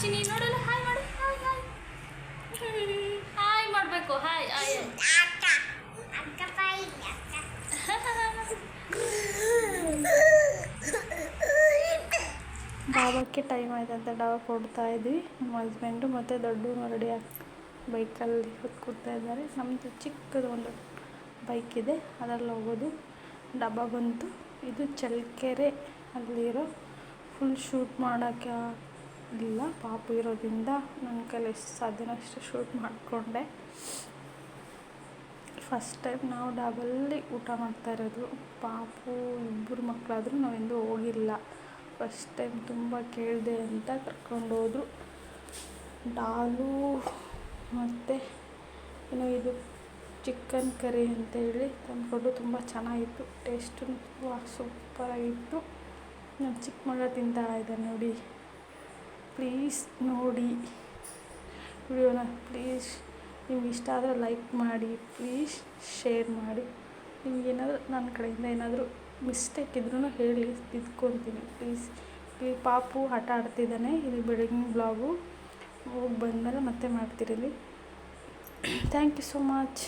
ಕಡಿ ನೋಡಲ್ಲ? ಹಾಯ್ ಮಾಡು. ಹಾಯ್ ಹಾಯ್ ಹಾಯ್ ಮಾಡಬೇಕು. ಹಾಯ್ ಹಾಯ್ ಡಾಬಾಕ್ಕೆ ಟೈಮ್ ಆಯ್ತಂತ. ಡಾಬಕ್ಕೆ ಕೊಡ್ತಾ ಇದ್ವಿ. ನಮ್ಮ ಹಸ್ಬೆಂಡು ಮತ್ತು ದೊಡ್ಡ ಹೊರಡಿ ಬೈಕಲ್ಲಿ ಕೂತ್ಕೊಡ್ತಾ ಇದ್ದಾರೆ. ನಮ್ಮದು ಚಿಕ್ಕದು ಒಂದು ಬೈಕ್ ಇದೆ. ಅದರಲ್ಲಿ ಹೋಗೋದು. ಡಬ್ಬ ಬಂತು. ಇದು ಚಳ್ಳಕೆರೆ ಅಲ್ಲಿರೋ ಫುಲ್ ಶೂಟ್ ಮಾಡೋಕ್ಕೆ ಇಲ್ಲ, ಪಾಪು ಇರೋದ್ರಿಂದ ನನ್ನ ಕೈಲಿ ಎಷ್ಟು ಶೂಟ್ ಮಾಡಿಕೊಂಡೆ. ಫಸ್ಟ್ ಟೈಮ್ ನಾವು ಡಾಬಲ್ಲಿ ಊಟ ಮಾಡ್ತಾ ಇರೋದು. ಪಾಪು ಇಬ್ಬರು ಮಕ್ಕಳಾದರೂ ನಾವೆಂದೂ ಹೋಗಿಲ್ಲ. ಫಸ್ಟ್ ಟೈಮ್ ತುಂಬ ಕೇಳಿದೆ ಅಂತ ಕರ್ಕೊಂಡೋದ್ರು ಡಾಲು ಮತ್ತು ಏನೋ ಇದು ಚಿಕನ್ ಕರಿ ಅಂತೇಳಿ ತಂದ್ಕೊಂಡು ತುಂಬ ಚೆನ್ನಾಗಿತ್ತು. ಟೇಸ್ಟು ತುಂಬ ಸೂಪರಾಗಿತ್ತು ನಮ್ಮ ಚಿಕ್ಕ ಮಗ ತಿಂತಾ ಇದ್ದಾನೆ ನೋಡಿ. ಪ್ಲೀಸ್ ನೋಡಿ. ವಿಡಿಯೋನ ಪ್ಲೀಸ್ ನಿಮ್ಗೆ ಇಷ್ಟ ಆದರೆ ಲೈಕ್ ಮಾಡಿ, ಪ್ಲೀಸ್ ಶೇರ್ ಮಾಡಿ. ನಿಮ್ಗೇನಾದರೂ ನನ್ನ ಕಡೆಯಿಂದ ಏನಾದರೂ ಮಿಸ್ಟೇಕ್ ಇದ್ರೂ ಹೇಳಿ, ತಿದ್ಕೊತೀನಿ. ಪ್ಲೀಸ್, ಈ ಪಾಪು ಆಟ ಆಡ್ತಿದ್ದಾನೆ, ಇದು ಬೆಳಗಿನ ಬ್ಲಾಗು ಹೋಗಿ ಬಂದಮೇಲೆ ಮತ್ತೆ ಮಾಡ್ತಿರಲಿ ಥ್ಯಾಂಕ್ ಯು ಸೋ ಮಚ್.